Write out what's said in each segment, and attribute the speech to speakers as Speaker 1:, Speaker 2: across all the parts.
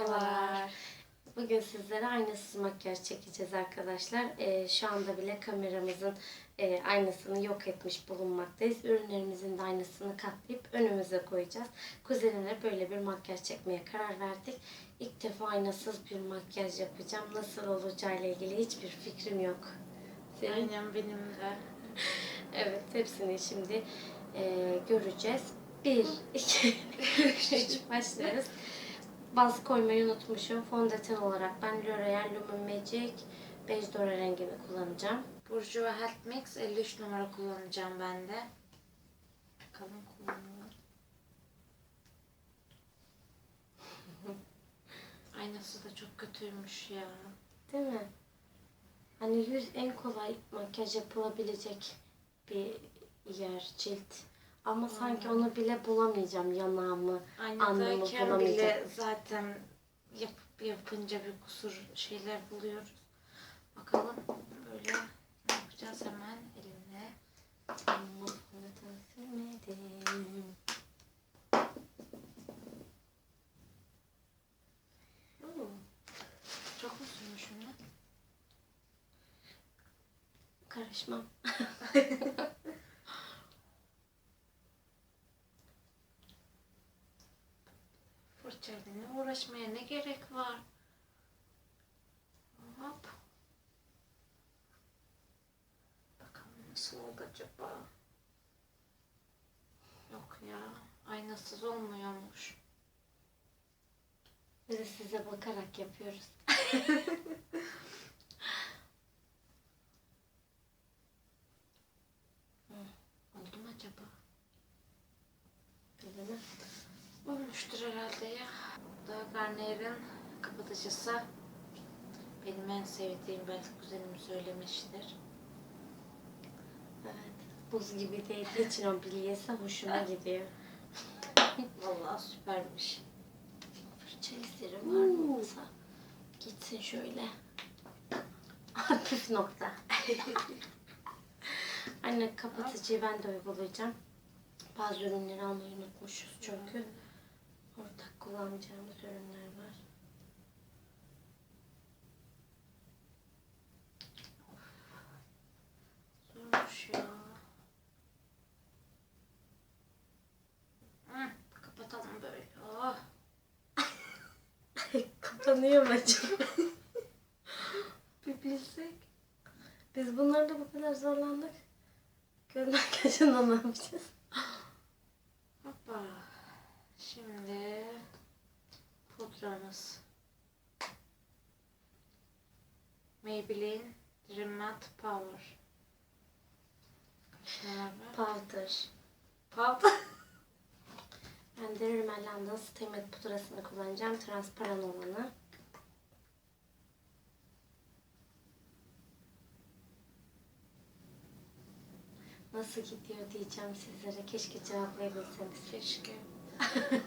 Speaker 1: Merhabalar. Bugün sizlere aynasız makyaj çekeceğiz arkadaşlar. Ee, şu anda bile kameramızın e, aynasını yok etmiş bulunmaktayız. Ürünlerimizin de aynasını katlayıp önümüze koyacağız. Kuzenimle böyle bir makyaj çekmeye karar verdik. İlk defa aynasız bir makyaj yapacağım. Nasıl olacağıyla ilgili hiçbir fikrim yok. Senin?
Speaker 2: Aynen benim de.
Speaker 1: Evet, hepsini şimdi e, göreceğiz. Bir, iki, üç başlarız. Baz koymayı unutmuşum. Fondöten olarak ben L'Oreal Lumen Magic Beige Dora rengini kullanacağım.
Speaker 2: Burcu ve Health Mix 53 numara kullanacağım ben de. Bakalım kullanalım. Aynası da çok kötüymüş ya.
Speaker 1: Değil mi? Hani yüz en kolay makyaj yapılabilecek bir yer, cilt. Ama sanki onu bile bulamayacağım yanağımı. Anlamı
Speaker 2: Aynadayken
Speaker 1: bulamayacak.
Speaker 2: bile zaten yapıp yapınca bir kusur şeyler buluyoruz. Bakalım böyle ne yapacağız hemen elimle.
Speaker 1: Ama. Hmm.
Speaker 2: Çok mu sürmüşüm lan?
Speaker 1: Karışmam.
Speaker 2: Fırçayla ne uğraşmaya ne gerek var? Hop. Bakalım nasıl acaba? Yok ya. Aynasız olmuyormuş.
Speaker 1: Biz de size bakarak yapıyoruz.
Speaker 2: Oldu mu acaba?
Speaker 1: Mi?
Speaker 2: Olmuştur herhalde ya. Da Garnier'in kapatıcısı. Benim en sevdiğim belki kuzenim söylemiştir.
Speaker 1: Buz gibi değdiği için o bilyesi hoşuma gidiyor.
Speaker 2: Vallahi süpermiş.
Speaker 1: Fırça izleri var mı olsa? Gitsin şöyle. Püf nokta. Anne kapatıcıyı ben de uygulayacağım. Bazı ürünleri almayı unutmuşuz çünkü. Ortak kullanacağımız ürünler var.
Speaker 2: Zormuş ya. Hı, kapatalım böyle. Oh.
Speaker 1: Kapanıyor mu acaba? Bir bilsek. Biz bunlarda bu kadar zorlandık. Göz makyajında ne yapacağız?
Speaker 2: Hoppa. Şimdi pudramız. Maybelline Dream Matte Power.
Speaker 1: Powder.
Speaker 2: Powder.
Speaker 1: Ben de Stay Matte pudrasını kullanacağım. Transparan olanı. Nasıl gidiyor diyeceğim sizlere. Keşke cevaplayabilseniz.
Speaker 2: Keşke.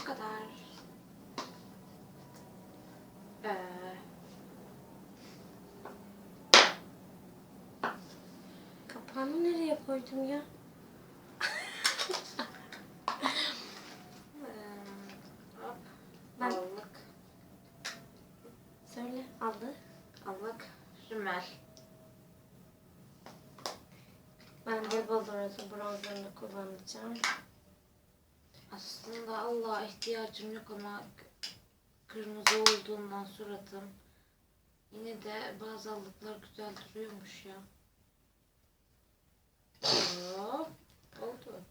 Speaker 2: Bu kadar. Ee,
Speaker 1: Kapağını nereye koydum ya?
Speaker 2: hop.
Speaker 1: Ben-
Speaker 2: Allık.
Speaker 1: Söyle aldı.
Speaker 2: Allık. Rimel.
Speaker 1: Ben de Baldoros'un bronzerını kullanacağım.
Speaker 2: Aslında Allah'a ihtiyacım yok ama kırmızı olduğundan suratım. Yine de bazı allıklar güzel duruyormuş ya. Hop. Oldu.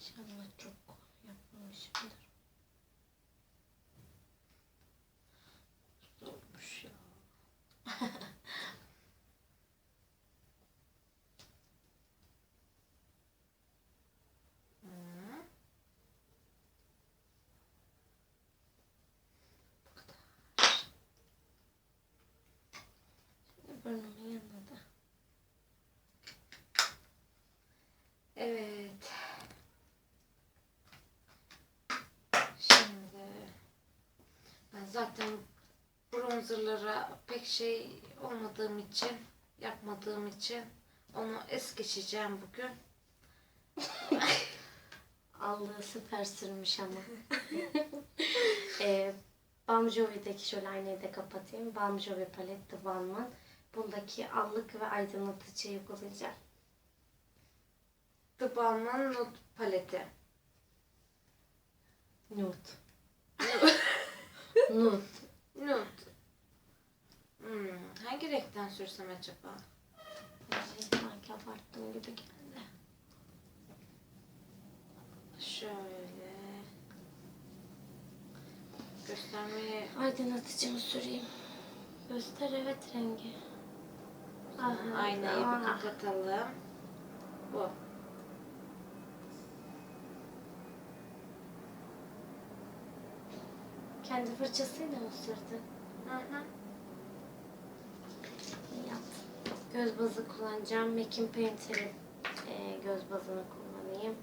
Speaker 1: İnşallah çok yapmamışımdır.
Speaker 2: Olmuş ya. Hı.
Speaker 1: Burnumun yanına da.
Speaker 2: Evet. Şimdi ben zaten bronzerlara pek şey olmadığım için, yapmadığım için onu es geçeceğim bugün.
Speaker 1: Allığı süper sürmüş ama. e, Balm Jovi'deki şöyle aynayı da kapatayım. Balm Jovi palet de Balmain. Bundaki allık ve aydınlatıcıyı uygulayacağım.
Speaker 2: The Balmain Nude paleti.
Speaker 1: Nude. Nude.
Speaker 2: Nude. Hmm, hangi renkten sürsem acaba?
Speaker 1: Sanki abarttığım gibi geldi.
Speaker 2: Şöyle. Göstermeye
Speaker 1: Aydınlatıcımı süreyim. Göster evet rengi. Aha,
Speaker 2: aynayı bir kapatalım. Bu.
Speaker 1: Kendi fırçasıyla mı sürdün?
Speaker 2: Hı hı.
Speaker 1: İyi yaptın. Göz bazı kullanacağım. Mac'in Painter'in e, göz bazını kullanayım.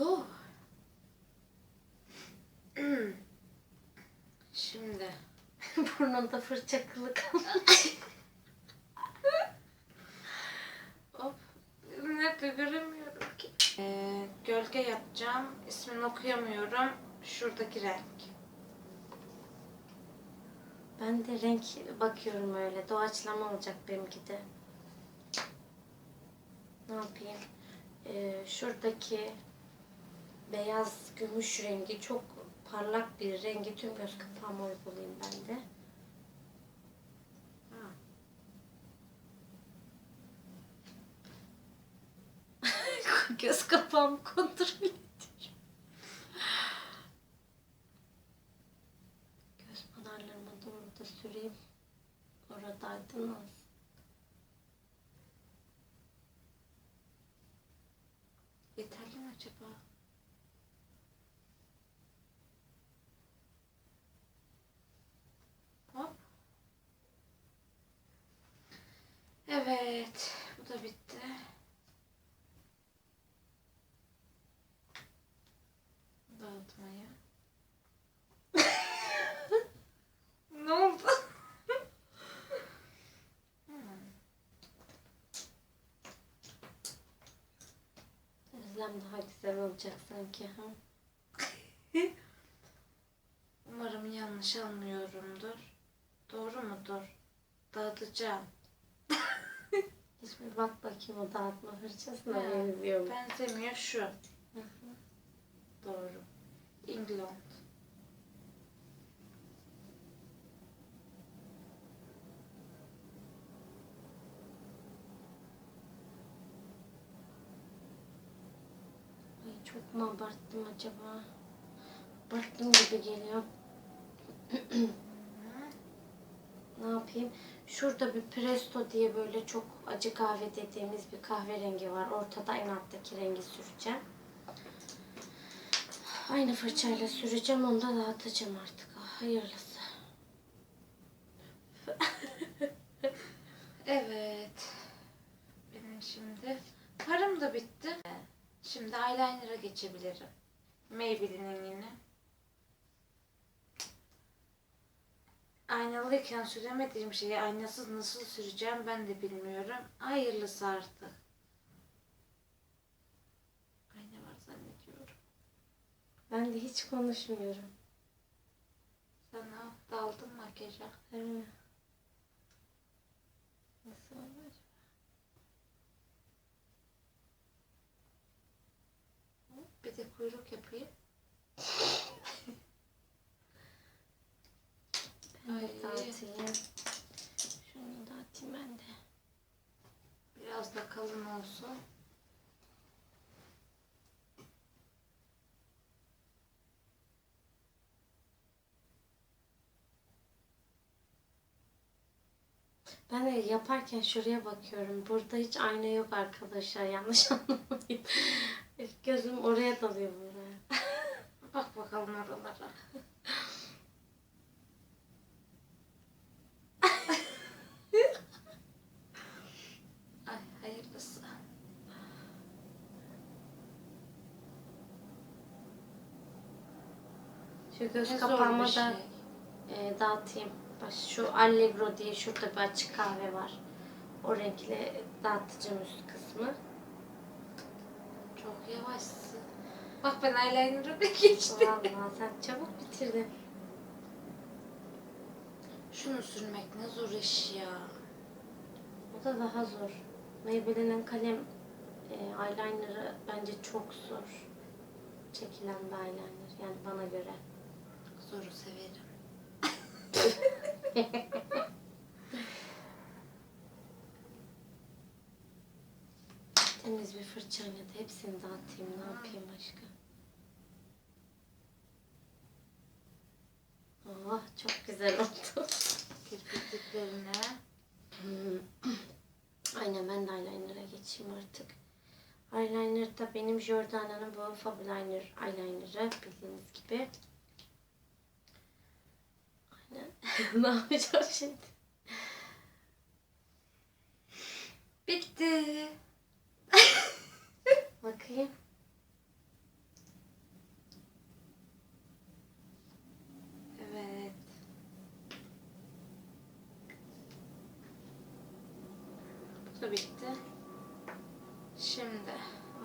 Speaker 2: Oh. Şimdi
Speaker 1: Burnumda fırça kılı kalmış.
Speaker 2: hop nerede göremiyorum ki. Ee, gölge yapacağım. İsmini okuyamıyorum. Şuradaki renk.
Speaker 1: Ben de renk bakıyorum öyle. Doğaçlama olacak benimki de. Ne yapayım? Ee, şuradaki beyaz gümüş rengi çok parlak bir rengi tüm göz kapağıma uygulayayım ben de.
Speaker 2: Ha.
Speaker 1: Göz kapağımı kontrol ediyorum. Göz pınarlarıma doğru da süreyim. Orada aydınlansın.
Speaker 2: Yeterli mi acaba? Hop. Evet, bu da bitti. Dağıtmaya. ne oldu? Hmm.
Speaker 1: Özlem daha güzel olacak sanki. Ha?
Speaker 2: Umarım yanlış anlıyorumdur. Doğru mudur? Dağıtacağım.
Speaker 1: Hiçbir bak bakayım o dağıtma fırçasına benziyor mu?
Speaker 2: Benzemiyor şu. Doğru. England.
Speaker 1: Mu abarttım acaba? Abarttım gibi geliyor. ne yapayım? Şurada bir Presto diye böyle çok acı kahve dediğimiz bir kahverengi var. Ortada en alttaki rengi süreceğim. Aynı fırçayla süreceğim. Onu da dağıtacağım artık. Ah, Hayırlısı.
Speaker 2: Evet. Benim şimdi farım da bitti. Şimdi eyeliner'a geçebilirim. Maybelline'in yine. Aynalıyken süremediğim şeyi aynasız nasıl süreceğim ben de bilmiyorum. Hayırlısı artık. Ayna var zannediyorum.
Speaker 1: Ben de hiç konuşmuyorum.
Speaker 2: Sana daldın makyaja.
Speaker 1: Evet. Nasıl olur?
Speaker 2: Bir de kuyruk yapayım.
Speaker 1: Ben de
Speaker 2: Ay.
Speaker 1: dağıtayım. Şunu dağıtayım ben de.
Speaker 2: Biraz da kalın olsun.
Speaker 1: Ben de yaparken şuraya bakıyorum. Burada hiç ayna yok arkadaşlar. Yanlış anlamayın. Gözüm oraya dalıyor böyle.
Speaker 2: Bak bakalım oralara.
Speaker 1: Ay
Speaker 2: hayırlısı. Şu
Speaker 1: göz
Speaker 2: kapağımı
Speaker 1: da
Speaker 2: şey.
Speaker 1: e, dağıtayım. Bak şu Allegro diye şurada bir açık kahve var. O renkli dağıtacağım üst kısmı.
Speaker 2: Çok yavaşsın. Bak ben eyeliner'ı da geçtim.
Speaker 1: Vallahi sen çabuk bitirdin.
Speaker 2: Şunu sürmek ne zor iş ya.
Speaker 1: O da daha zor. Maybelline'in kalem e, eyeliner'ı bence çok zor. Çekilen bir eyeliner. Yani bana göre.
Speaker 2: Zoru severim.
Speaker 1: Temiz bir fırçayla da hepsini dağıtayım. Ne yapayım başka? Oh çok güzel oldu.
Speaker 2: Kirpikliklerine.
Speaker 1: Aynen ben de eyeliner'a geçeyim artık. Eyeliner da benim Jordana'nın bu Fabliner eyeliner'ı bildiğiniz gibi. Aynen. ne yapacağım şimdi?
Speaker 2: Bitti.
Speaker 1: Bakayım.
Speaker 2: Evet. Bu da bitti. Şimdi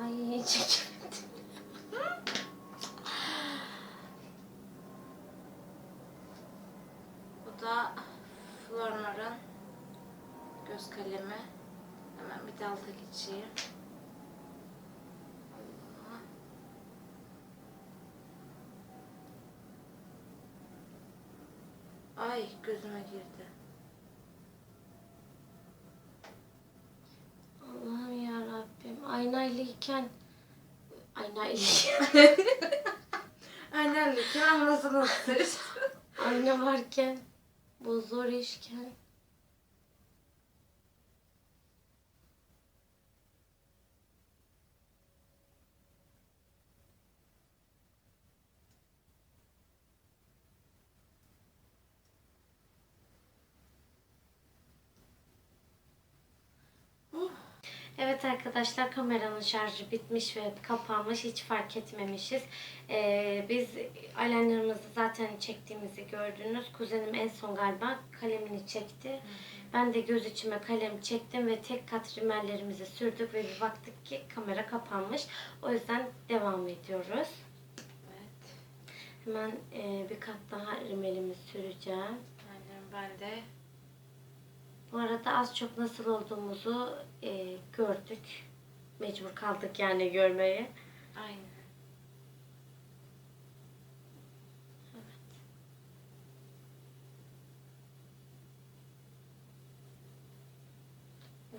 Speaker 1: Ay çekemedim.
Speaker 2: bu da Flormar'ın göz kalemi. Hemen bir de alta geçeyim. Ay gözüme girdi.
Speaker 1: Allah'ım ya Rabbim. Aynaylayken aynayla
Speaker 2: Aynen kim anlasın
Speaker 1: ayna varken bu zor işken Evet arkadaşlar kameranın şarjı bitmiş ve kapanmış. Hiç fark etmemişiz. Ee, biz eyelinerımızı zaten çektiğimizi gördünüz. Kuzenim en son galiba kalemini çekti. Ben de göz içime kalem çektim ve tek kat rimellerimizi sürdük ve bir baktık ki kamera kapanmış. O yüzden devam ediyoruz.
Speaker 2: Evet.
Speaker 1: Hemen e, bir kat daha rimelimi süreceğim.
Speaker 2: Aynen ben de
Speaker 1: Bu arada az çok nasıl olduğumuzu e, gördük. Mecbur kaldık yani görmeye.
Speaker 2: aynen.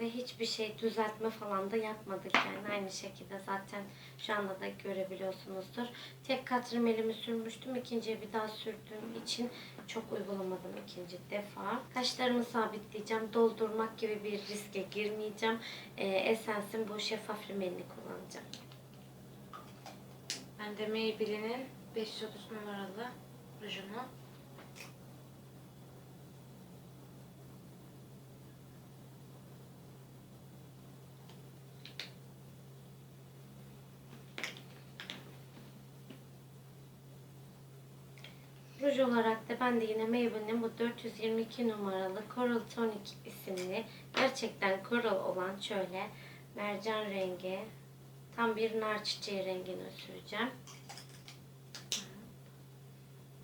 Speaker 1: Ve hiçbir şey düzeltme falan da yapmadık yani aynı şekilde zaten şu anda da görebiliyorsunuzdur. Tek kat rimelimi sürmüştüm. ikinciye bir daha sürdüğüm için çok uygulamadım ikinci defa. Kaşlarımı sabitleyeceğim. Doldurmak gibi bir riske girmeyeceğim. Ee, Essence'in bu şeffaf rimelini kullanacağım.
Speaker 2: Ben de Maybelline'in 530 numaralı rujunu.
Speaker 1: Ruj olarak da ben de yine Maybelline'in bu 422 numaralı Coral Tonic isimli gerçekten coral olan şöyle mercan rengi tam bir nar çiçeği rengini süreceğim.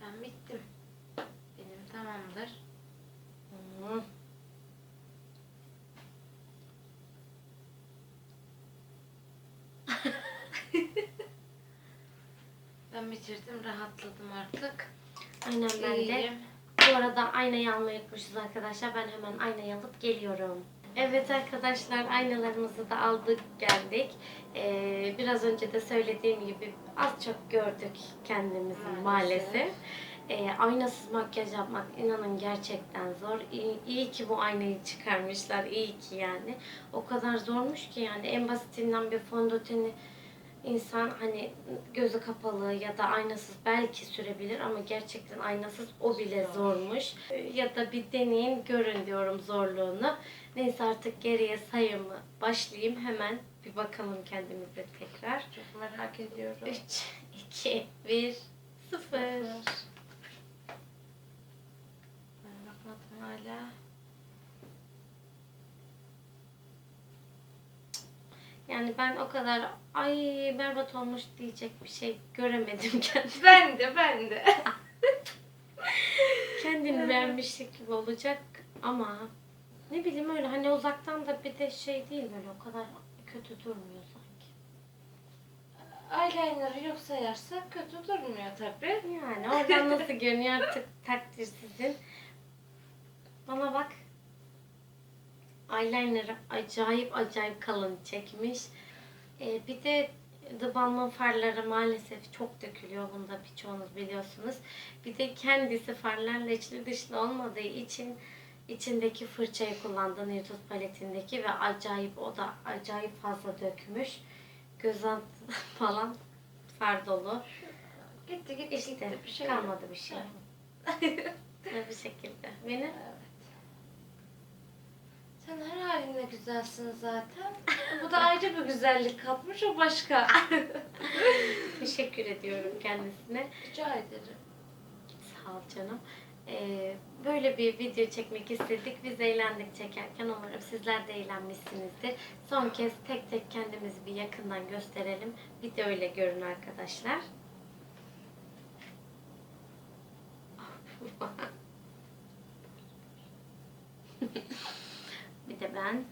Speaker 2: Ben bittim. Benim tamamdır. Ben bitirdim, rahatladım artık.
Speaker 1: Aynen ben de. Bu arada aynayı almayı unutmuşuz arkadaşlar. Ben hemen aynayı alıp geliyorum. Evet arkadaşlar aynalarımızı da aldık geldik. Ee, biraz önce de söylediğim gibi az çok gördük kendimizi
Speaker 2: Maalesef.
Speaker 1: maalesef. Ee, aynasız makyaj yapmak inanın gerçekten zor. İyi, iyi ki bu aynayı çıkarmışlar. İyi ki yani. O kadar zormuş ki yani en basitinden bir fondöteni insan hani gözü kapalı ya da aynasız belki sürebilir ama gerçekten aynasız o bile
Speaker 2: Zor.
Speaker 1: zormuş. Ya da bir deneyin görün diyorum zorluğunu. Neyse artık geriye sayımı başlayayım hemen bir bakalım kendimize tekrar.
Speaker 2: Çok merak ediyorum.
Speaker 1: 3, 2, 1, Sıfır.
Speaker 2: Ben bakmadım hala.
Speaker 1: Yani ben o kadar ay berbat olmuş diyecek bir şey göremedim kendim.
Speaker 2: Ben de ben de.
Speaker 1: Kendini beğenmişlik gibi olacak ama ne bileyim öyle hani uzaktan da bir de şey değil böyle o kadar kötü durmuyor sanki.
Speaker 2: Eyeliner'ı yok sayarsak kötü durmuyor tabii.
Speaker 1: Yani oradan nasıl görünüyor artık takdir sizin. Bana bak. Eyeliner'ı acayip acayip kalın çekmiş. Ee, bir de The Balmain farları maalesef çok dökülüyor. Bunu da birçoğunuz biliyorsunuz. Bir de kendisi farlarla içli dışlı olmadığı için içindeki fırçayı kullandı Nude paletindeki ve acayip o da acayip fazla dökmüş. Göz altı falan far dolu.
Speaker 2: Gitti gitti
Speaker 1: İşte
Speaker 2: gitti bir şey
Speaker 1: kalmadı bir şey. Bir şekilde. Benim.
Speaker 2: Sen her halinle güzelsin zaten. Bu da ayrı bir güzellik katmış o başka.
Speaker 1: teşekkür ediyorum kendisine.
Speaker 2: Rica ederim.
Speaker 1: Sağ ol canım. Ee, böyle bir video çekmek istedik. Biz eğlendik çekerken. Umarım sizler de eğlenmişsinizdir. Son kez tek tek kendimizi bir yakından gösterelim. Bir de öyle görün arkadaşlar. bir de ben.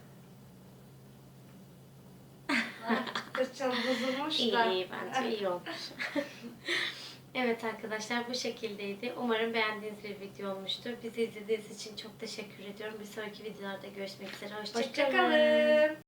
Speaker 2: Fırçam bozulmuş da.
Speaker 1: iyi bence iyi olmuş. evet arkadaşlar bu şekildeydi. Umarım beğendiğiniz bir video olmuştur. Bizi izlediğiniz için çok teşekkür ediyorum. Bir sonraki videolarda görüşmek üzere. Hoşçakalın.
Speaker 2: Hoşçakalın.